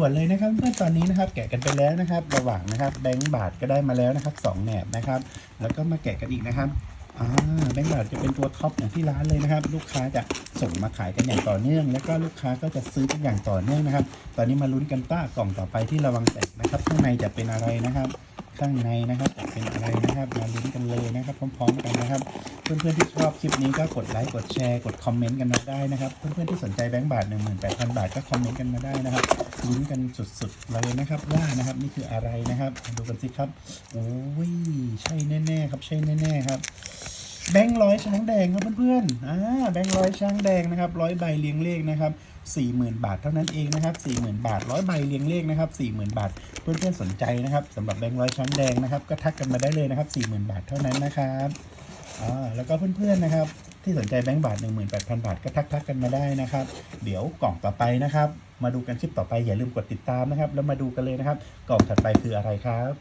ส่วนเลยนะครับเมื่อตอนนี้นะครับแกะกันไปแล้วนะครับ ระหว่างนะครับแบงก์บาทก็ได้มาแล้วนะครับสองแหนบนะครับ แล้วก็มาแกะกันอีกนะครับอ่าแบงก์บาทจะเป็นตัวท็อปอย่างที่ร้านเลยนะครับ ลูกค้าจะส่งมาขายกันอย่างต่อเนื่อง แล้วก็ลูกค้าก็จะซื้อกันอย่างต่อเนื่องนะครับ ตอนนี้มาลุ้นกันต้ากล่องต่อไปที่ระวังแตกนะครับข้างในจะเป็นอะไรนะครับ ข้างในนะครับจะเป็นอะไรนะครับมาลุ้นกันเลยนะครับ พร้อมๆกันนะครับ เพื่อนๆที่ชอบคลิปนี้ก็กดไลค์กดแชร์กดคอมเมนต์กันมาได้นะครับ เพื่อนๆที่สนใจแบงก์บาท 18,000 บาทก็คอมเมนต์กันมาได้นะครับลุ้นกันสุดๆเลยนะครับ ว่านะครับนี่คืออะไรนะครับดูกันสิครับโอ้ยใช่แน่ๆครับใช่แน่ๆครับ แบงค์ร้อยช้างแดงครับเพื่อนๆอ่าแบงค์ร้อยช้างแดงนะครับร้อยใบเรียงเลขนะครับสี่หมื่นบาทเท่านั้นเองนะครับสี่หมื่นบาทร้อยใบเรียงเลขนะครับสี่หมื่นบาท เพื่อนๆสนใจนะครับสำหรับแบงค์ร้อยช้างแดงนะครับก็ทักกันมาได้เลยนะครับสี่หมื่นบาทเท่านั้นนะครับอ่าแล้วก็เพื่อนๆนะครับ ที่สนใจแบงค์บาท18,000บาทก็ทักทักๆกันมาได้นะครับ เดี๋ยวกล่องต่อไปนะครับ มาดูกันคลิปต่อไปอย่าลืมกดติดตามนะครับ แล้วมาดูกันเลยนะครับ กล่องถัดไปคืออะไรครับ